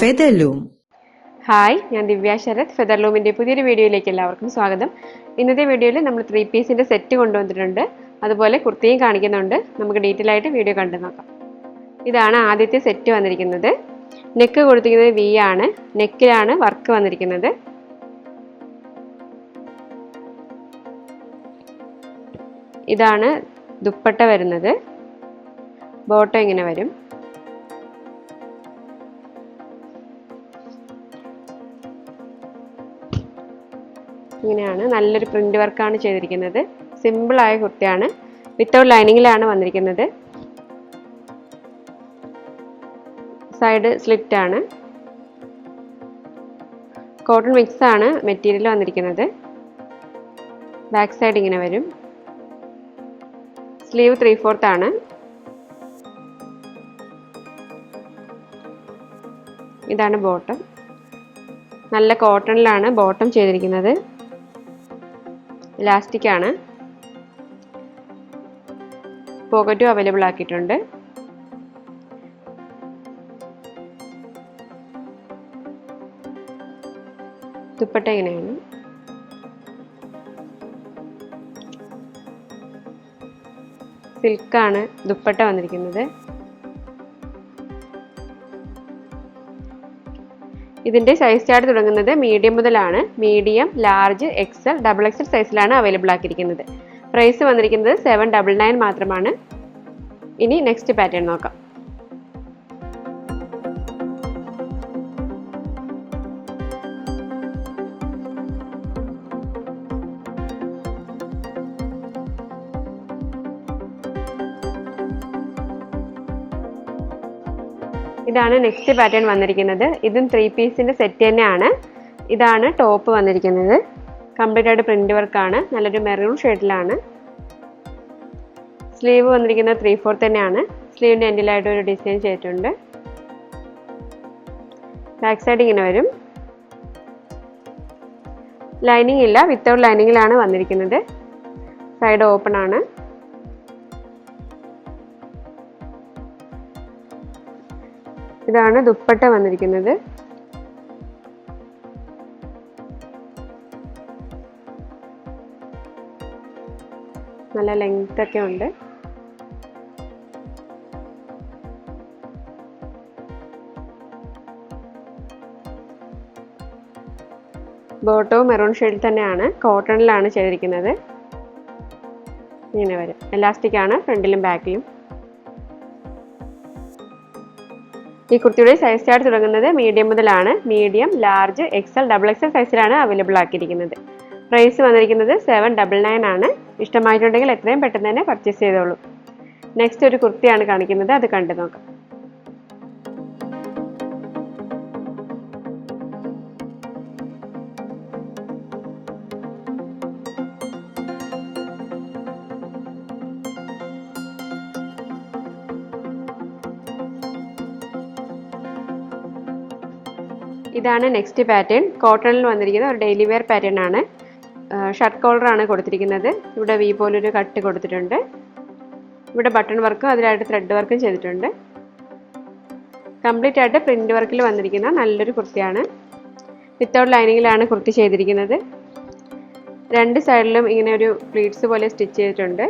Featherloom. Hi ഞാൻ ദിവ്യ ശരത്. ഫെദർലൂമിന്റെ പുതിയൊരു വീഡിയോയിലേക്ക് എല്ലാവർക്കും സ്വാഗതം. ഇന്നത്തെ വീഡിയോയിൽ നമ്മൾ ത്രീ പീസിന്റെ സെറ്റ് കൊണ്ടുവന്നിട്ടുണ്ട്. അതുപോലെ കുർത്തിയും കാണിക്കുന്നുണ്ട്. നമുക്ക് ഡീറ്റെയിൽ ആയിട്ട് വീഡിയോ കണ്ടു നോക്കാം. ഇതാണ് ആദ്യത്തെ സെറ്റ് വന്നിരിക്കുന്നത്. നെക്ക് കൊടുത്തിരിക്കുന്നത് വി ആണ്. നെക്കിലാണ് വർക്ക് വന്നിരിക്കുന്നത്. ഇതാണ് ദുപ്പട്ട വരുന്നത്. ബോട്ടം ഇങ്ങനെ വരും. ഇങ്ങനെയാണ്. നല്ലൊരു പ്രിന്റ് വർക്കാണ് ചെയ്തിരിക്കുന്നത്. സിമ്പിളായ കുർത്തയാണ്. വിത്തൗട്ട് ലൈനിങ്ങിലാണ് വന്നിരിക്കുന്നത്. സൈഡ് സ്ലിറ്റ് ആണ്. കോട്ടൺ മിക്സ് ആണ് മെറ്റീരിയൽ വന്നിരിക്കുന്നത്. ബാക്ക് സൈഡ് ഇങ്ങനെ വരും. സ്ലീവ് ത്രീ ഫോർത്ത് ആണ്. ഇതാണ് ബോട്ടം നല്ല കോട്ടണിലാണ് ബോട്ടം ചെയ്തിരിക്കുന്നത്. ഇലാസ്റ്റിക് ആണ്. പോക്കറ്റും അവൈലബിൾ ആക്കിയിട്ടുണ്ട്. ദുപ്പട്ട ഇങ്ങനെയാണ്. സിൽക്കാണ് ദുപ്പട്ട വന്നിരിക്കുന്നത്. ഇതിന്റെ സൈസ് ചാർട്ട് തുടങ്ങുന്നത് മീഡിയം മുതലാണ്. Medium large XL double XL സൈസിലാണ് അവൈലബിൾ ആക്കിയിരിക്കുന്നത്. പ്രൈസ് വന്നിരിക്കുന്നത് സെവൻ ഡബിൾ നയൻ മാത്രമാണ്. ഇനി നെക്സ്റ്റ് പാറ്റേൺ നോക്കാം. ഇതാണ് നെക്സ്റ്റ് പാറ്റേൺ വന്നിരിക്കുന്നത്. ഇതും ത്രീ പീസിന്റെ സെറ്റ് തന്നെയാണ്. ഇതാണ് ടോപ്പ് വന്നിരിക്കുന്നത്. കംപ്ലീറ്റ് ആയിട്ട് പ്രിന്റ് വർക്കാണ് നല്ലൊരു മെറൂൺ ഷെയ്ഡിലാണ് സ്ലീവ് വന്നിരിക്കുന്നത് ത്രീ ഫോർത്ത് തന്നെയാണ്. സ്ലീവിന്റെ എൻഡിലായിട്ട് ഒരു ഡിസൈൻ ചെയ്തിട്ടുണ്ട്. ബാക്ക് സൈഡ് ഇങ്ങനെ വരും. ലൈനിങ് ഇല്ല. വിത്തൗട്ട് ലൈനിങ്ങിലാണ് വന്നിരിക്കുന്നത്. സൈഡ് ഓപ്പൺ ആണ്. ഇതാണ് ദുപ്പട്ട വന്നിരിക്കുന്നത്. നല്ല ലെങ്ത് ഒക്കെ ഉണ്ട്. ബോട്ടോ മെറൂൺ ഷെയ്ഡിൽ തന്നെയാണ്. കോട്ടണിലാണ് ചെയ്തിരിക്കുന്നത്. ഇങ്ങനെ വരും. എലാസ്റ്റിക് ആണ് ഫ്രണ്ടിലും ബാക്കിലും ഈ കുർത്തിയുടെ സൈസ് ചാർട്ട് തുടങ്ങുന്നത് മീഡിയം മുതലാണ്. Medium large XL double XL സൈസിലാണ് അവൈലബിൾ ആക്കിയിരിക്കുന്നത്. പ്രൈസ് വന്നിരിക്കുന്നത് സെവൻ ഡബിൾ നയൻ ആണ്. ഇഷ്ടമായിട്ടുണ്ടെങ്കിൽ എത്രയും പെട്ടെന്ന് തന്നെ പർച്ചേസ് ചെയ്തോളൂ. നെക്സ്റ്റ് ഒരു കുർത്തിയാണ് കാണിക്കുന്നത്. അത് കണ്ടു നോക്കാം. ഇതാണ് നെക്സ്റ്റ് പാറ്റേൺ കോട്ടണിൽ വന്നിരിക്കുന്ന ഒരു ഡെയിലി വെയർ പാറ്റേൺ ആണ്. ഷർട്ട് കോളർ ആണ് കൊടുത്തിരിക്കുന്നത്. ഇവിടെ വി പോലൊരു കട്ട് കൊടുത്തിട്ടുണ്ട്. ഇവിടെ ബട്ടൺ വർക്കും അതിലായിട്ട് ത്രെഡ് വർക്കും ചെയ്തിട്ടുണ്ട്. കംപ്ലീറ്റ് ആയിട്ട് പ്രിന്റ് വർക്കിൽ വന്നിരിക്കുന്ന നല്ലൊരു കുർത്തിയാണ്. വിത്തൗട്ട് ലൈനിങ്ങിലാണ് കുർത്തി ചെയ്തിരിക്കുന്നത്. രണ്ട് സൈഡിലും ഇങ്ങനെ ഒരു പ്ലീറ്റ്സ് പോലെ സ്റ്റിച്ച് ചെയ്തിട്ടുണ്ട്.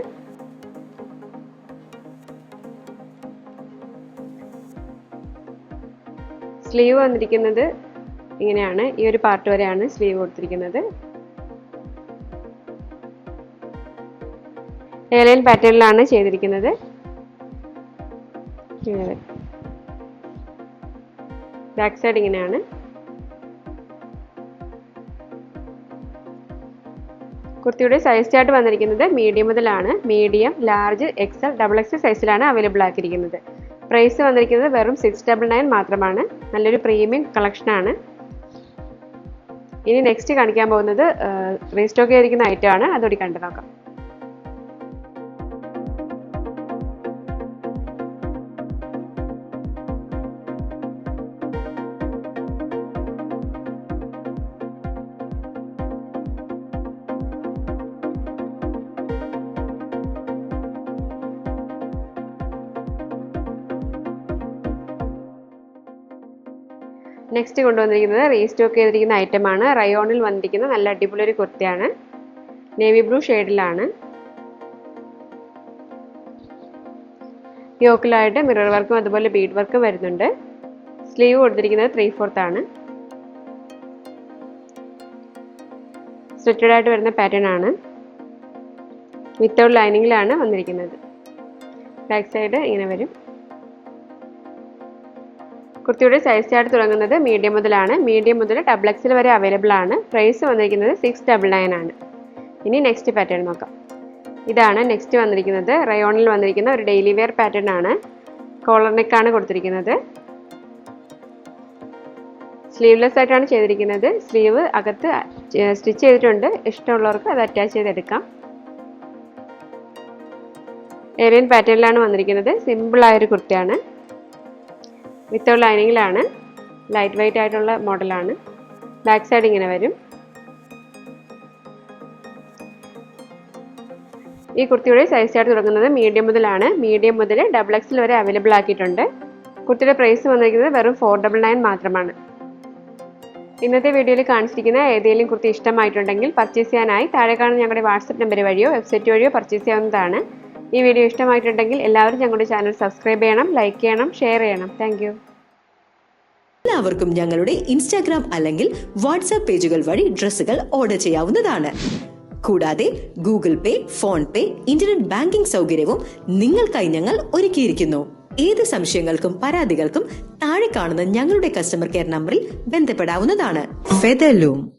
സ്ലീവ് വന്നിരിക്കുന്നത് ഇങ്ങനെയാണ് ഈ ഒരു പാർട്ട് വരെയാണ് സ്ലീവ് കൊടുത്തിരിക്കുന്നത്. ഏലൈൻ പാറ്റേണിലാണ് ചെയ്തിരിക്കുന്നത്. ബാക്ക് സൈഡ് ഇങ്ങനെയാണ്. കുർത്തിയുടെ സൈസ് ചാർട്ട് വന്നിരിക്കുന്നത് മീഡിയം മുതലാണ്. Medium large XL double XL സൈസിലാണ് അവൈലബിൾ ആക്കിയിരിക്കുന്നത്. പ്രൈസ് വന്നിരിക്കുന്നത് വെറും സിക്സ് ഡബിൾ നയൻ മാത്രമാണ്. നല്ലൊരു പ്രീമിയം കളക്ഷനാണ് ഇനി നെക്സ്റ്റ് കാണിക്കാൻ പോകുന്നത് റീസ്റ്റോക്ക് ആയിരിക്കുന്ന ഐറ്റം ആണ്. അതോടി കണ്ടു നോക്കാം നെക്സ്റ്റ് കൊണ്ടുവന്നിരിക്കുന്നത് റീസ്റ്റോക്ക് ചെയ്തിരിക്കുന്ന ഐറ്റമാണ് റയോണിൽ വന്നിരിക്കുന്ന നല്ല അടിപൊളി ഒരു കുർത്തിയാണ്. നേവി ബ്ലൂ ഷെയ്ഡിലാണ് യോക്കിലായിട്ട് മിറർ വർക്കും അതുപോലെ ബീഡ് വർക്കും വരുന്നുണ്ട്. സ്ലീവ് കൊടുത്തിരിക്കുന്നത് ത്രീ ഫോർത്ത് ആണ്. സ്റ്റിറ്റഡ് ആയിട്ട് വരുന്ന പാറ്റേൺ ആണ്. വിത്തൗട്ട് ലൈനിങ്ങിലാണ് വന്നിരിക്കുന്നത്. ബാക്ക് സൈഡ് ഇങ്ങനെ വരും. കുർത്തിയുടെ സൈസ് ചാർട്ട് തുടങ്ങുന്നത് മീഡിയം മുതലാണ്. മീഡിയം മുതൽ ഡബിൾ എക്സിൽ വരെ അവൈലബിൾ ആണ്. പ്രൈസ് വന്നിരിക്കുന്നത് സിക്സ് ഡബിൾ നയൻ ആണ്. ഇനി നെക്സ്റ്റ് പാറ്റേൺ നോക്കാം. ഇതാണ് നെക്സ്റ്റ് വന്നിരിക്കുന്നത്. റയോണിൽ വന്നിരിക്കുന്ന ഒരു ഡെയിലി വെയർ പാറ്റേൺ ആണ്. കോളർ നെക്കാണ് കൊടുത്തിരിക്കുന്നത്. സ്ലീവ്ലെസ് ആയിട്ടാണ് ചെയ്തിരിക്കുന്നത്. സ്ലീവ് അകത്ത് സ്റ്റിച്ച് ചെയ്തിട്ടുണ്ട്. ഇഷ്ടമുള്ളവർക്ക് അത് അറ്റാച്ച് ചെയ്തെടുക്കാം. ഏറിയൻ പാറ്റേണിലാണ് വന്നിരിക്കുന്നത്. സിമ്പിളായൊരു കുർത്തിയാണ്. വിത്തൗട്ട് ലൈനിങ്ങിലാണ് ലൈറ്റ് വെയിറ്റ് ആയിട്ടുള്ള മോഡലാണ്. ബാക്ക് സൈഡ് ഇങ്ങനെ വരും. ഈ കുർത്തിയുടെ സൈസ് ചാർട്ട് തുടങ്ങുന്നത് മീഡിയം മുതലാണ്. മീഡിയം മുതൽ ഡബിൾ എക്സിൽ വരെ അവൈലബിൾ ആക്കിയിട്ടുണ്ട്. കുർത്തിയുടെ പ്രൈസ് വന്നിരിക്കുന്നത് വെറും ഫോർ ഡബിൾ നയൻ മാത്രമാണ്. ഇന്നത്തെ വീഡിയോയിൽ കാണിച്ചിരിക്കുന്ന ഏതെങ്കിലും കുർത്തി ഇഷ്ടമായിട്ടുണ്ടെങ്കിൽ പർച്ചേസ് ചെയ്യാനായി താഴെ കാണുന്ന ഞങ്ങളുടെ വാട്സപ്പ് നമ്പർ വഴിയോ വെബ്സൈറ്റ് വഴിയോ പർച്ചേസ് ചെയ്യാവുന്നതാണ്. ഈ വീഡിയോ ഇഷ്ടമായിട്ടുണ്ടെങ്കിൽ എല്ലാവരും ഞങ്ങളുടെ ചാനൽ സബ്സ്ക്രൈബ് ചെയ്യണം ലൈക്ക് ചെയ്യണം ഷെയർ ചെയ്യണം. താങ്ക് എല്ലാവർക്കും ഞങ്ങളുടെ ഇൻസ്റ്റാഗ്രാം അല്ലെങ്കിൽ വാട്സാപ്പ് പേജുകൾ വഴി ഡ്രസ്സുകൾ ഓർഡർ ചെയ്യാവുന്നതാണ്. കൂടാതെ Google Pay PhonePe internet banking സൗകര്യവും നിങ്ങൾക്കായി ഞങ്ങൾ ഒരുക്കിയിരിക്കുന്നു. ഏത് സംശയങ്ങൾക്കും പരാതികൾക്കും താഴെ കാണുന്ന ഞങ്ങളുടെ കസ്റ്റമർ കെയർ നമ്പറിൽ ബന്ധപ്പെടാവുന്നതാണ്. ഫെദർലൂം